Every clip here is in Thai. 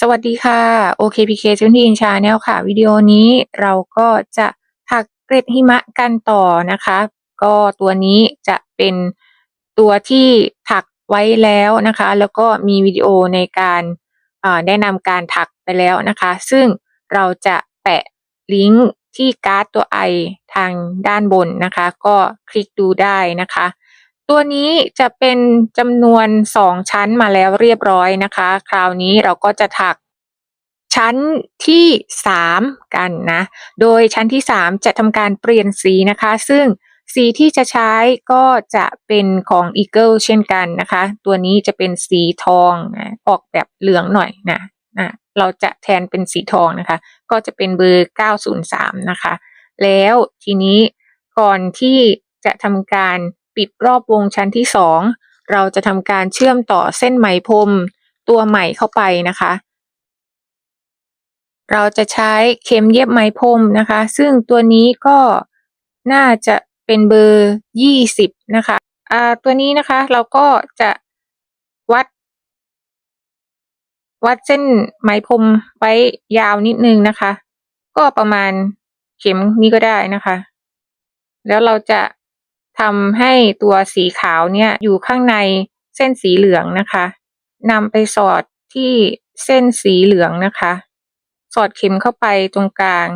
สวัสดีค่ะ OKPK 17 Channel ค่ะ วิดีโอนี้เราก็จะถักเกล็ดหิมะกันต่อนะคะ ก็ตัวนี้จะเป็นตัวที่ถักไว้แล้วนะคะ แล้วก็มีวิดีโอในการอ่าแนะนำการถักไปแล้วนะคะ ซึ่งเราจะแปะลิงก์ที่การ์ดตัว i ทางด้านบนนะคะ ก็คลิกดูได้นะคะ ตัวนี้จะเป็นจำนวน 2 ชั้นมาแล้วเรียบร้อยนะคะ คราวนี้เราก็จะถักชั้นที่ 3 กันนะ โดยชั้นที่ 3 จะทำการเปลี่ยนสีนะคะ ซึ่งสีที่จะใช้ก็จะเป็นของ Eagle เช่นกันนะคะ ตัวนี้จะเป็นสีทองนะออกแบบเหลืองหน่อยนะนะเราจะแทนเป็นสีทองนะคะ ก็จะเป็นเบอร์ 903 นะคะ แล้วทีนี้ก่อนที่จะทำการ ปิดรอบวงชั้นที่2เราจะทำการเชื่อมต่อเส้นไหมพรมตัวใหม่เข้าไปนะคะ เราจะใช้เข็มเย็บไหมพรมนะคะ ซึ่งตัวนี้ก็น่าจะเป็นเบอร์20นะคะอ่าตัวนี้นะคะเราก็จะวัด วัดเส้นไหมพรมไว้ยาวนิดนึงนะคะ ก็ประมาณเข็มนี้ก็ได้นะคะ แล้วเราจะ ทำให้ตัวสีขาวเนี่ยอยู่ข้างในเส้นสีเหลืองนะคะนำไปสอดที่เส้นสีเหลืองนะคะ สอดเข็มเข้าไปตรงกลาง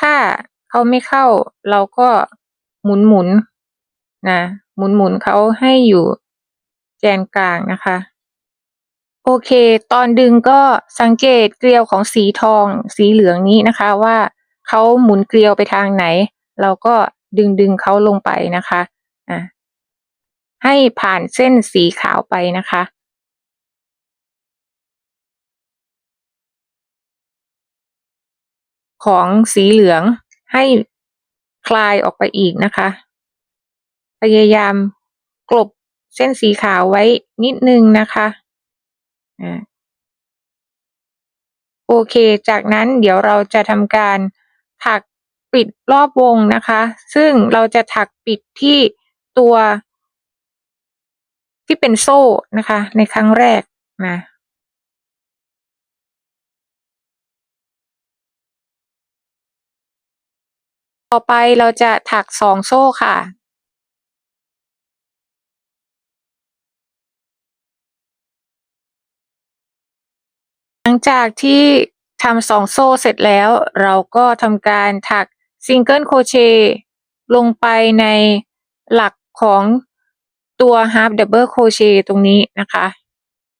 ถ้าเขาไม่เข้าเราก็หมุนหมุนนะหมุนหมุนเขาให้อยู่แกนกลางนะคะ โอเค ตอนดึงก็สังเกตเกลียวของสีทองสีเหลืองนี้นะคะว่าเขาหมุนเกลียวไปทางไหน เราก็ดึงดึงเขาลงไปนะคะ อะให้ผ่านเส้นสีขาวไปนะคะ ของสีเหลืองให้คลายออกไปอีกนะคะ พยายามกลบเส้นสีขาวไว้นิดนึงนะคะอ่าโอเค จากนั้นเดี๋ยวเราจะทำการถักปิดรอบวงนะคะ ซึ่งเราจะถักปิดที่ ตัว ที่เป็นโซ่นะคะ ในครั้งแรกนะต่อไปเราจะถักสองโซ่ค่ะ หลังจากที่ทำสองโซ่เสร็จแล้ว เราก็ทำการถักซิงเกิลโคเชลงไปในหลัก ของตัว half double crochet ตรงนี้นะคะ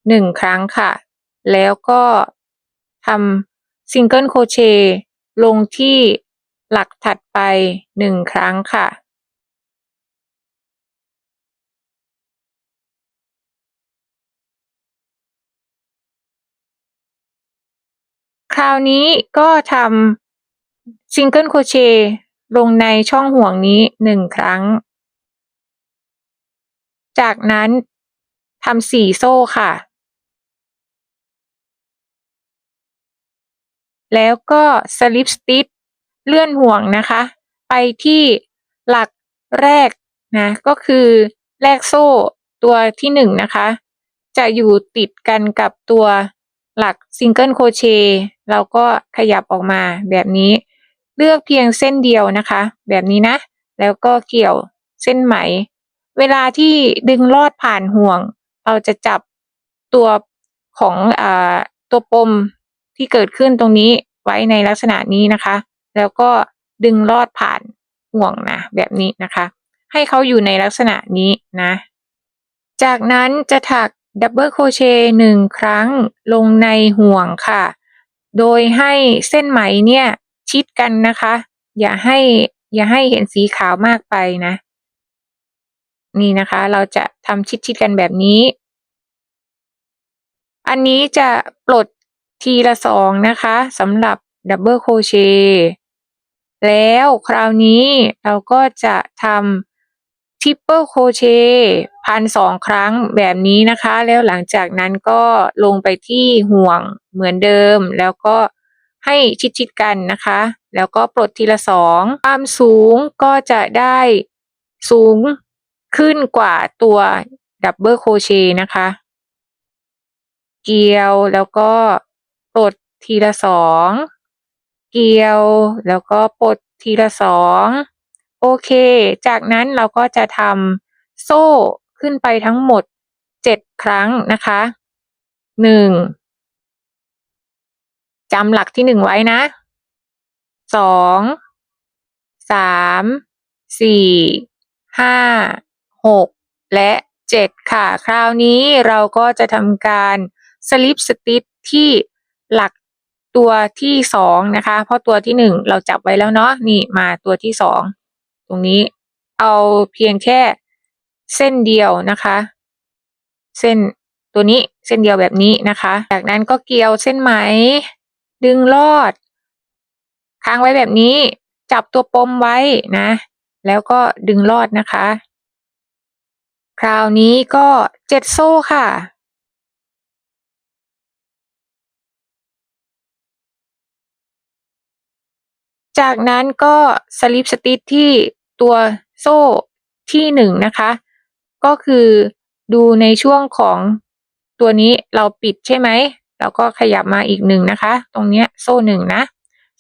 หนึ่งครั้งค่ะ แล้วก็ทำซิงเกิลโคเชต์ลงที่หลักถัดไปหนึ่งครั้งค่ะคราวนี้ก็ทำซิงเกิลโคเชลงในช่องห่วงนี้หนึ่งครั้ง จากนั้นทำสี่โซ่ค่ะ แล้วก็สลิปสติชเลื่อนห่วงนะคะ ไปที่หลักแรกนะ ก็คือแรกโซ่ตัวที่หนึ่งนะคะ จะอยู่ติดกันกับตัวหลักซิงเกิลโคเชต์เราก็ขยับออกมาแบบนี้ เลือกเพียงเส้นเดียวนะคะ แบบนี้นะ แล้วก็เกี่ยวเส้นไหม เวลาที่ดึงลอดผ่านห่วง เราจะจับตัวของอตัวปมที่เกิดขึ้นตรงนี้ไว้ในลักษณะนี้นะคะ แล้วก็ดึงลอดผ่านห่วงนะแบบนี้นะคะ ให้เขาอยู่ในลักษณะนี้นะ จากนั้นจะถักดับเบิลโคเชต์หนึ่งครั้งลงในห่วงค่ะ โดยให้เส้นไหมเนี่ยชิดกันนะคะ อย่าให้อย่าให้เห็นสีขาวมากไปนะ นี่นะคะ เราจะทำชิดๆกันแบบนี้ อันนี้จะปลดทีละสองนะคะสำหรับดับเบิลโครเชต์แล้วคราวนี้เราก็จะทำทริปเปิลโครเชต์พันสองครั้งแบบนี้นะคะ แล้วหลังจากนั้นก็ลงไปที่ห่วงเหมือนเดิม แล้วก็ให้ชิดๆกันนะคะ แล้วก็ปลดทีละสองความสูงก็จะได้สูง ขึ้นกว่าตัวดับเบิลโครเชต์นะคะ เกียวแล้วก็ปลดทีละสองเกียวแล้วก็ปลดทีละสองโอเค จากนั้นเราก็จะทำโซ่ขึ้นไปทั้งหมดเจ็ดครั้งนะคะหนึ่งจำหลักที่หนึ่งไว้นะสองสามสี่ห้า หกและเจ็ดค่ะ คราวนี้เราก็จะทำการสลิปสติชที่หลักตัวที่สองนะคะ เพราะตัวที่หนึ่งเราจับไว้แล้วเนาะนี่มาตัวที่สองตรงนี้เอาเพียงแค่เส้นเดียวนะคะ เส้นตัวนี้เส้นเดียวแบบนี้นะคะ จากนั้นก็เกี่ยวเส้นไหม ดึงลอด ค้างไว้แบบนี้ จับตัวปมไว้นะ แล้วก็ดึงลอดนะคะ คราวนี้ก็เจ็ดโซ่ค่ะจากนั้นก็สลิปสติชที่ตัวโซ่ที่หนึ่งนะคะ ก็คือดูในช่วงของตัวนี้เราปิดใช่ไหมเราก็ขยับมาอีกหนึ่งนะคะ ตรงเนี้ยโซ่หนึ่งนะ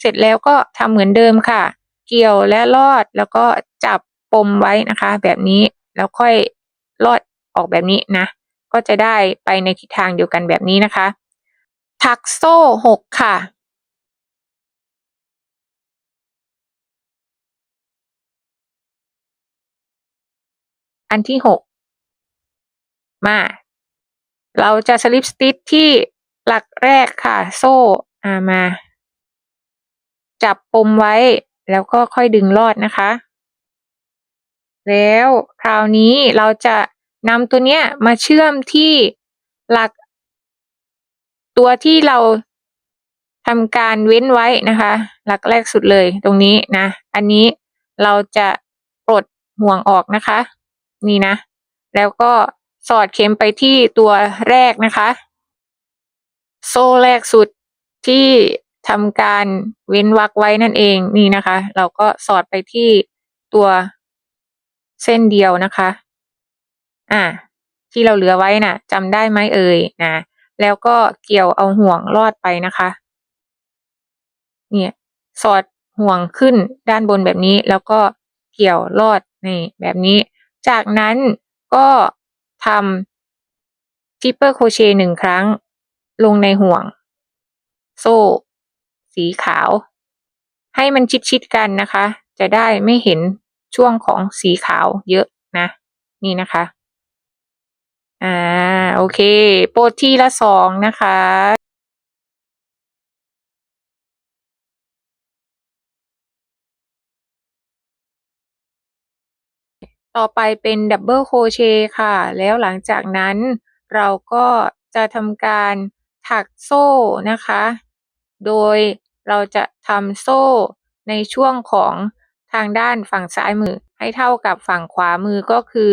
เสร็จแล้วก็ทำเหมือนเดิมค่ะ เกี่ยวและลอดแล้วก็จับปมไว้นะคะ แบบนี้แล้วค่อย ลอดออกแบบนี้นะ ก็จะได้ไปในทิศทางเดียวกันแบบนี้นะคะ ถักโซ่หกค่ะ อันที่หกมา เราจะสลิปสติชที่หลักแรกค่ะ โซ่อามา จับปมไว้แล้วก็ค่อยดึงลอดนะคะ แล้วคราวนี้เราจะนำตัวเนี้ยมาเชื่อมที่หลัก ตัวที่เราทำการเว้นไว้นะคะ หลักแรกสุดเลยตรงนี้นะ อันนี้เราจะปลดห่วงออกนะคะ นี่นะ แล้วก็สอดเข็มไปที่ตัวแรกนะคะ โซ่แรกสุดที่ทำการเว้นวรรคไว้นั่นเองนี่นะคะ เราก็สอดไปที่ตัว เส้นเดียวนะคะ อ่าที่เราเหลือไว้น่ะจำได้ไหมเอ่ยนะ แล้วก็เกี่ยวเอาห่วงลอดไปนะคะ เนี่ยสอดห่วงขึ้นด้านบนแบบนี้ แล้วก็เกี่ยวลอดนี่แบบนี้ จากนั้นก็ทำทิปเปอร์โคเชต์หนึ่งครั้ง ลงในห่วง โซ่ สีขาว ให้มันชิดๆกันนะคะ จะได้ไม่เห็น ช่วงของสีขาวเยอะนะ นี่นะคะ อ่าโอเค โปรทีละสองนะคะต่อไปเป็นดับเบิลโคเชต์ค่ะ แล้วหลังจากนั้นเราก็จะทำการถักโซ่นะคะ โดยเราจะทำโซ่ในช่วงของ ทางด้านฝั่งซ้ายมือให้เท่ากับฝั่งขวามือก็คือ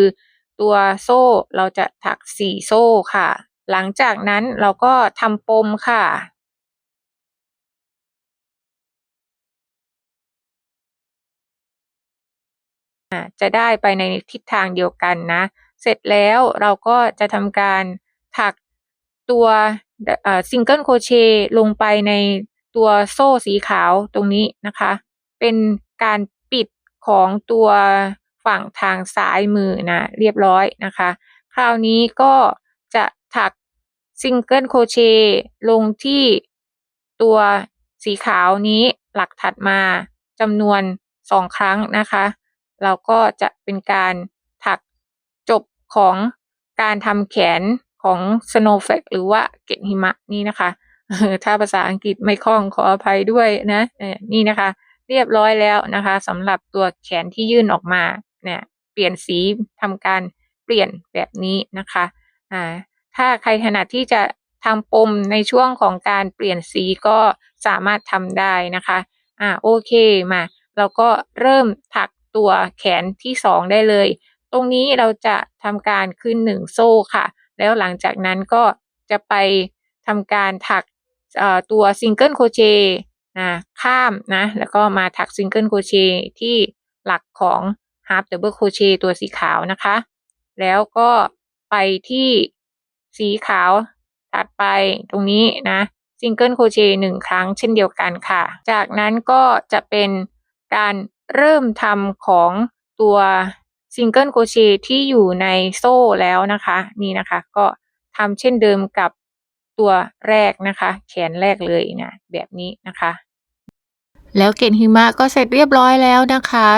ตัวโซ่เราจะถักสี่โซ่ค่ะ หลังจากนั้นเราก็ทำปมค่ะจะได้ไปในทิศทางเดียวกันนะ เสร็จแล้วเราก็จะทำการถักตัวซิงเกิลโคเชลงไปในตัวโซ่สีขาวตรงนี้นะคะ เป็นการ ของตัวฝั่งทางซ้ายมือนะเรียบร้อยนะคะ คราวนี้ก็จะถักซิงเกิลโคเชลงที่ตัวสีขาวนี้หลักถัดมาจำนวนสองครั้งนะคะ เราก็จะเป็นการถักจบของการทำแขนของ snowflake หรือว่าเกล็ดหิมะนี่นะคะถ้าภาษาอังกฤษไม่คล่องขออภัยด้วยนะนี่นะคะ เรียบร้อยแล้วนะคะสำหรับตัวแขนที่ยื่นออกมาเนี่ยเปลี่ยนสีทำการเปลี่ยนแบบนี้นะคะอ่าถ้าใครถนัดที่จะทำปมในช่วงของการเปลี่ยนสีก็สามารถทำได้นะคะอ่าโอเคมาเราก็เริ่มถักตัวแขนที่สองได้เลย ตรงนี้เราจะทำการขึ้นหนึ่งโซ่ค่ะ แล้วหลังจากนั้นก็จะไปทำการถักตัวซิงเกิลโคเช นะข้ามนะแล้วก็มาถักซิงเกิลโคเชต์ที่หลักของ half double crochet ตัวสีขาวนะคะ แล้วก็ไปที่สีขาวถัดไปตรงนี้นะซิงเกิลโครเชต์หนึ่งครั้งเช่นเดียวกันค่ะ จากนั้นก็จะเป็นการเริ่มทำของตัวซิงเกิลโครเชต์ที่อยู่ในโซ่แล้วนะคะ นี่นะคะ ก็ทำเช่นเดิมกับ ตัวแรกนะคะ แขนแรกเลยนะแบบนี้นะคะ แล้วเกล็ดหิมะก็เสร็จเรียบร้อยแล้วนะคะ